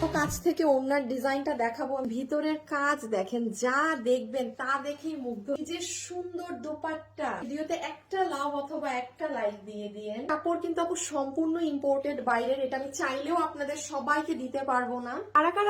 তো কাছ থেকে ওনার ডিজাইনটা দেখাবো। ভিতরের কাজ দেখেন, যা দেখবেন তা দেখেই মুগ্ধ। যে সুন্দর দোপাট্টা। ভিডিওতে একটা লাভ অথবা একটা লাইক দিয়ে দিয়ে কাপড় কিন্তু আপু সম্পূর্ণ ইম্পোর্টেড বাইরের। এটা আমি চাইলেও আপনাদের সবাইকে দিতে পারব না।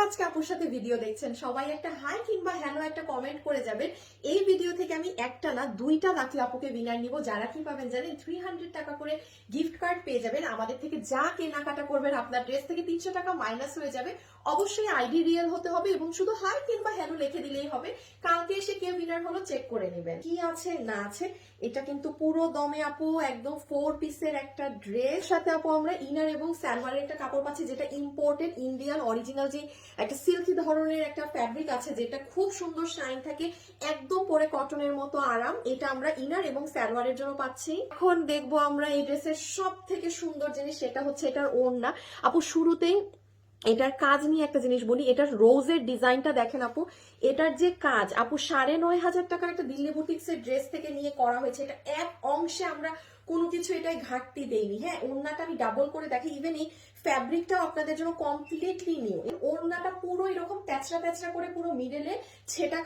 আজকে আপুর সাথে ভিডিও দেখছেন? সবাই একটা হাই কিংবা হ্যালো একটা কমেন্ট করে যাবেন। এই ভিডিও থেকে আমি একটা না, দুইটা লাখি আপুকে বিনার নিব। যারা কি পাবেন জানেন? থ্রি হান্ড্রেড টাকা করে গিফট কার্ড পেয়ে যাবেন। আমাদের থেকে যা কেনাকাটা করবেন আপনার ড্রেস থেকে তিনশো টাকা মাইনাস হয়ে যাবে। অবশ্যই আইডি রিয়েল হতে হবে এবং শুধু হাই কিংবা হ্যালো লিখে দিলেই হবে। কালকে এসে কে উইনার হলো চেক করে নেবেন। কি আছে, না আছে, এটা কিন্তু পুরো দমে আপু একদম ফোর পিসের একটা ড্রেস সাথে আপু আমরা ইনার এবং স্যালভারের একটা কাপড় পাচ্ছি যেটা ইম্পোর্টেড ইন্ডিয়ান অরিজিনাল যে একটা সিল্কি ধরনের একটা ফ্যাব্রিক আছে যেটা খুব সুন্দর শাইন থাকে, একদম পরে কটনের মতো আরাম। এটা আমরা ইনার এবং স্যালভারের জন্য পাচ্ছি। এখন দেখব আমরা এই ড্রেসের সব থেকে সুন্দর জিনিস, সেটা হচ্ছে এটার ওড়না। আপু, শুরুতেই এটার কাজ নিয়ে একটা জিনিস বলি, এটার রোজের ডিজাইনটা দেখেন আপু, এটার যে কাজ, আপু, সাড়ে নয় হাজার টাকার একটা দিল্লি বুটিক্স এর ড্রেস থেকে নিয়ে করা হয়েছে, এটা এক অংশে আমরা কোনো কিছু এটাই ঘাটতি দেইনি হ্যাঁ ওড়নাটা আমি ডাবল করে দেখি ইভেন এই ফ্যাব্রিকটাও আপনাদের জন্য কমপ্লিটলি নিউ ওড়নাটা পুরো এরকম প্যাচড়া প্যাচড়া করে পুরো মিডলে ছেটা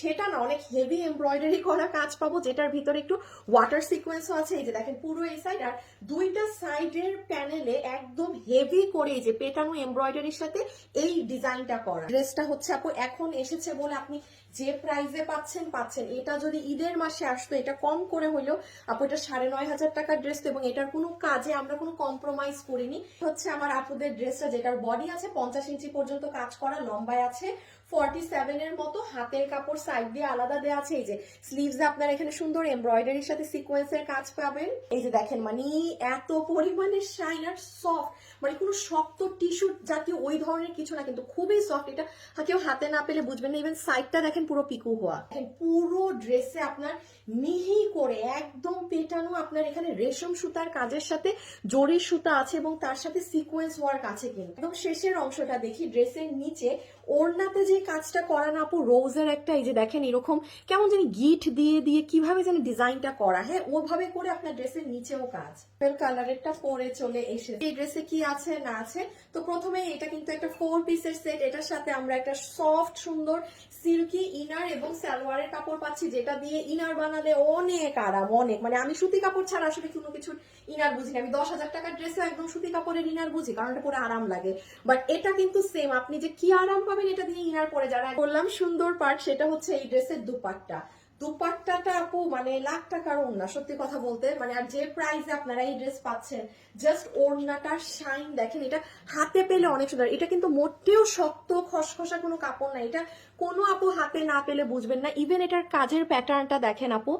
ছেটা না, অনেক হেভি এমব্রয়ডারি করা কাজ পাবো, যেটার ভিতরে একটু ওয়াটার সিকোয়েন্সও আছে। এই যে দেখেন, পুরো এই সাইড আর দুইটা সাইডের প্যানেলে একদম হেভি করে এই যে পেটানো এমব্রয়ডারির সাথে এই ডিজাইনটা করা। ড্রেসটা হচ্ছে আপু, এখন এসেছে বলে আপনি যে প্রাইসে পাচ্ছেন পাচ্ছেন। এটা যদি ঈদের মাসে আসতো, এটা কম করে হলেও, আপু, এটা সাড়ে নয় হাজার টাকার ড্রেস তো এবং এটার কোনো কাজে আমরা কোনো কম্প্রোমাইজ করিনি। হচ্ছে আমার আপুদের ড্রেসটা যেটার বডি আছে, পঞ্চাশ ইঞ্চি পর্যন্ত কাজ করা, লম্বায় আছে। ফর্টি সেভেন এর মতো হাতের কাপড় সাইড দিয়ে আলাদা দেওয়া আছে। এই যে স্লিভস আপনার এখানে সুন্দর এমব্রয়ডারির সাথে সিকোয়েন্সের কাজ পাবেন। এই যে দেখেন মানে এত পরিমাণে শাইন আর সফট মানে কোনো শক্ত টিস্যু জাতীয় ওই ধরনের কিছু না, কিন্তু খুবই সফট এটা কেউ হাতে না পেলে বুঝবেন না ইভেন সাইডটা দেখেন পুরো পিকু হওয়া। দেখেন, পুরো ড্রেসে আপনার মিহি করে একদম পেটানো আপনার এখানে রেশম সুতার কাজের সাথে জরির সুতা আছে এবং তার সাথে সিকোয়েন্স ওয়ার্ক আছে কিন্তু। একদম শেষের অংশটা দেখি ড্রেসের নিচে, ওড়নাতে যে কাজটা করা না আপু, রোজের একটা এই যে দেখেন এরকম কেমন জানি গিট দিয়ে দিয়ে কীভাবে জানি ডিজাইনটা করা। হ্যাঁ ওভাবে করে আপনার ড্রেসের নিচেও কাজ। পেল কালারেরটা পরে চলে এসে এই ড্রেসে কি আছে, না আছে? তো প্রথমে এটা কিন্তু একটা ফোর পিসের সেট এটার সাথে আমরা একটা সফট সুন্দর সিল্কি ইনার এবং সালোয়ারের কাপড় পাচ্ছি, যেটা দিয়ে ইনার বানালে অনেক আরাম, অনেক। মানে আমি সুতি কাপড় ছাড়া আসলে কোনো কিছু ইনার বুঝি আমি দশ হাজার টাকার ড্রেসে একদম সুতি কাপড়ের ইনার বুঝি, কারণ এটা পরে আরাম লাগে। বাট এটা কিন্তু সেম আপনি যে কি আরাম পাবেন এটা দিয়ে ইনার পরে যারা বললাম সুন্দর পার্ট, সেটা হচ্ছে এই ড্রেসের দুপাট্টা। দুপাট্টাটা আপু মানে লাখ টাকার ওড়না, সত্যি কথা বলতে। মানে আর যে প্রাইসে আপনারা এই ড্রেস পাচ্ছেন জাস্ট ওড়নাটার শাইন দেখেন, এটা হাতে পেলে অনেক সুন্দর। এটা কিন্তু মোটেও শক্ত, খসখসা কোনো কাপড় না। এটা কোনো আপু হাতে না পেলে বুঝবেন না। ইভেন এটার কাজের প্যাটার্নটা দেখেন আপু,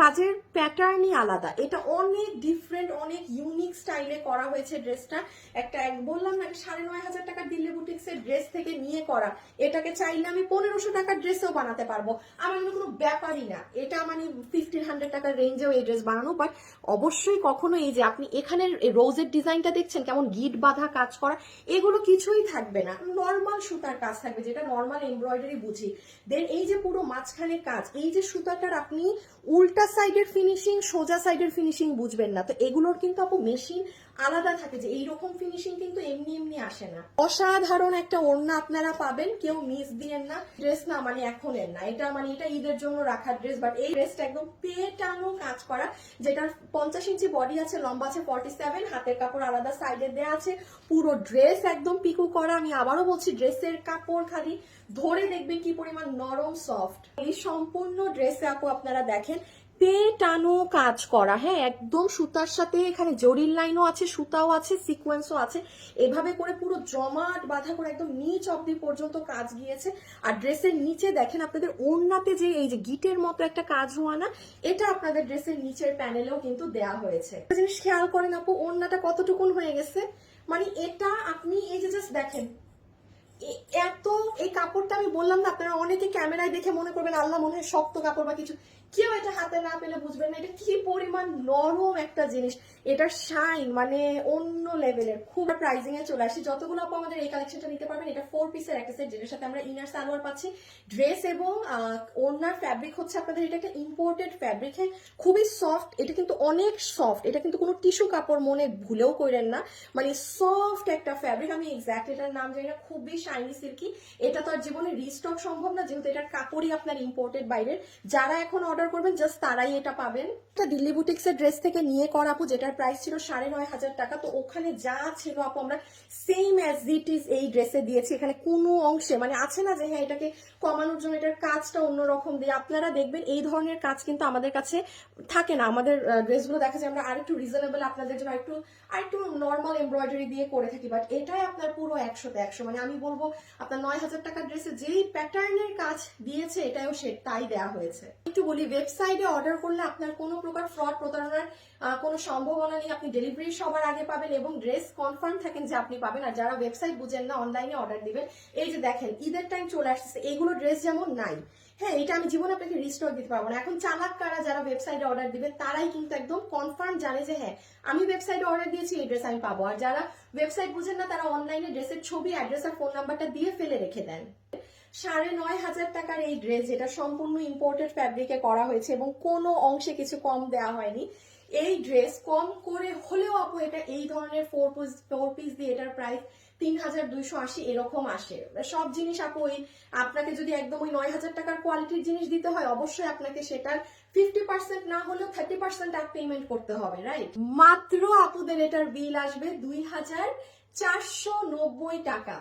কাজের প্যাটার্নই আলাদা। এটা অনেক ডিফারেন্ট অনেক ইউনিক স্টাইলে করা হয়েছে ড্রেসটা একটা এক বললাম না, সাড়ে নয় হাজার টাকার দিল্লি বুটিক্স এর ড্রেস থেকে নিয়ে করা, এটাকে চাইলে আমি পনেরোশো টাকার ড্রেসও বানাতে পারব। আমার কিন্তু কোনো ব্যাপারই না। এটা মানে ফিফটিন হান্ড্রেড টাকার রেঞ্জেও এই ড্রেস বানানো বাট অবশ্যই কখনো এই যে আপনি এখানের রোজের ডিজাইনটা দেখছেন, কেমন গিট বাঁধা কাজ করা, এগুলো কিছুই থাকবে না। নর্মাল সুতার কাজ থাকবে, যেটা নর্মাল এমব্রয়ডারি বুঝি। দেন এই যে পুরো মাঝখানে কাজ, এই যে সুতাটার আপনি উল্টা সাইডের ফিনিশিং সোজা সাইডের ফিনিশিং বুঝবেন না। তো এগুলোর কিন্তু আপু মেশিন আলাদা থাকে যে এইরকম ফিনিশিং কিন্তু এমনি এমনি আসে না। অসাধারণ একটা ওড়না আপনারা পাবেন, কেউ মিস দিয়েন না ড্রেস না মানে এখনের না। এটা মানে এটা ঈদের জন্য রাখার ড্রেস বাট এই ড্রেসটা একদম পেটানো কাজ করা, যেটার পঞ্চাশ ইঞ্চি বডি আছে, লম্বা আছে ফর্টি সেভেন হাতের কাপড় আলাদা সাইডে দেওয়া আছে, পুরো ড্রেস একদম পিকু করা। আমি আবারও বলছি ড্রেসের কাপড় খালি ধরে দেখবেন কি পরিমাণ নরম সফট এই সম্পূর্ণ ড্রেসে আপু আপনারা দেখেন পেটানো কাজ করা হ্যাঁ একদম সুতার সাথে এখানে জরির লাইনও আছে, সুতাও আছে সিকোয়েন্সও আছে। এভাবে করে পুরো জমাট বাঁধা করে একদম নিচ অব্দি পর্যন্ত কাজ গিয়েছে। আর ড্রেসের নিচে দেখেন আপনাদের ওড়নাতে যে, এই যে গিটের মতো একটা কাজ হওয়া না, এটা আপনাদের ড্রেসের নিচের প্যানেলেও কিন্তু দেয়া হয়েছে। জিনিস খেয়াল করেন আপু, ওড়নাটা কতটুকুন হয়ে গেছে? মানে এটা আপনি এই যে জাস্ট দেখেন এত, এই কাপড়টা আমি বললাম না, আপনারা অনেকে ক্যামেরায় দেখে মনে করবেন, আল্লাহ মনে হয় শক্ত কাপড় বা কিছু। কেউ এটা হাতে না পেলে বুঝবেন না। এটা কি পরিমাণ নরম একটা জিনিস। এটার শাইন মানে অন্য লেভেলের খুব প্রাইজিং এ চলে আসছে যতগুলো আপু আমাদের এই কালেকশনটা নিতে পারবেন, এটা ফোর পিসের একটা সেট যেটার সাথে আমরা ইনার সালোয়ার পাচ্ছি। ড্রেস এবং ওনার ফ্যাব্রিক হচ্ছে আপনাদের এটা একটা ইম্পোর্টেড ফ্যাব্রিক খুবই সফট এটা কিন্তু অনেক সফট এটা কিন্তু কোনো টিস্যু কাপড় মনে ভুলেও করেন না। মানে সফট একটা ফ্যাব্রিক আমি এক্স্যাক্ট এটার নাম জানি না, খুবই শাইনি সিল্কি এটা তো আর জীবনে রিস্টক সম্ভব না, যেহেতু এটার কাপড়ই আপনার ইম্পোর্টেড বাইরের। যারা এখন অর্ডার করবেন জাস্ট তারাই এটা পাবেন। এটা দিল্লি বুটিক্স এর ড্রেস থেকে নিয়ে করা আপু, যেটার প্রাইস ছিল সাড়ে নয় হাজার টাকা। তো ওখানে যা ছিল আপু, আমরা সেম অ্যাজ ইট ইজ এই ড্রেসে দিয়েছি। এখানে কোনো অংশে মানে আছে না যে হ্যাঁ এটাকে কমানোর জন্য এটার কাজটা অন্যরকম দিয়ে। আপনারা দেখবেন এই ধরনের কাজ কিন্তু আমাদের কাছে থাকে না। আমাদের ড্রেসগুলো দেখা যায়, আমরা আরেকটু রিজনেবল আপনাদের জন্য আরেকটু আরেকটু নর্মাল এমব্রয়ডারি দিয়ে করে থাকি। বাট এটাই আপনার পুরো একশোতে একশো। মানে আমি বলব, আপনার নয় হাজার টাকার ড্রেসে যেই প্যাটার্নের কাজ দিয়েছে এটাও সে, তাই দেওয়া হয়েছে। একটু বলি ওয়েবসাইটে অর্ডার করলে আপনার কোনো প্রকার ফ্রড প্রতারণার কোনো সম্ভাবনা নেই। আপনি ডেলিভারি সবার আগে পাবেন এবং ড্রেস কনফার্ম থাকেন যে আপনি পাবেন। আর যারা ওয়েবসাইট বুঝেন না অনলাইনে অর্ডার দিবেন, এই যে দেখেন, ঈদের টাইম চলে আসছে এগুলো ড্রেস যেমন নাই। হ্যাঁ এটা আমি জীবনে আপনাকে রিস্টোর দিতে পারব না। এখন চালাক কারা যারা ওয়েবসাইটে অর্ডার দিবে তারাই কিন্তু একদম কনফার্ম জানে যে হ্যাঁ আমি ওয়েবসাইটে অর্ডার দিয়েছি, এই ড্রেস আমি পাবো। আর যারা ওয়েবসাইট বুঝেন না, তারা অনলাইনে ড্রেসের ছবি অ্যাড্রেস আর ফোন নাম্বারটা দিয়ে ফেলে রেখে দেন। সাড়ে নয় হাজার টাকার এই ড্রেস যেটা সম্পূর্ণ ইম্পোর্টেড ফ্যাব্রিকে করা হয়েছে এবং কোনো অংশে কিছু কম দেওয়া হয়নি। এই ড্রেস কম করে হলেও আপু, এটা এই ধরনের ফোর পিস ফোর পিস দিয়ে এটার প্রাইস তিন হাজার দুইশো আশি এরকম আসে। সব জিনিস আপু, ওই আপনাকে যদি একদম ওই নয় হাজার টাকার কোয়ালিটির জিনিস দিতে হয়, অবশ্যই আপনাকে সেটার ফিফটি পার্সেন্ট না হলেও থার্টি পার্সেন্ট আপ পেমেন্ট করতে হবে রাইট মাত্র আপুদের এটার বিল আসবে দুই হাজার চারশো নব্বই টাকা।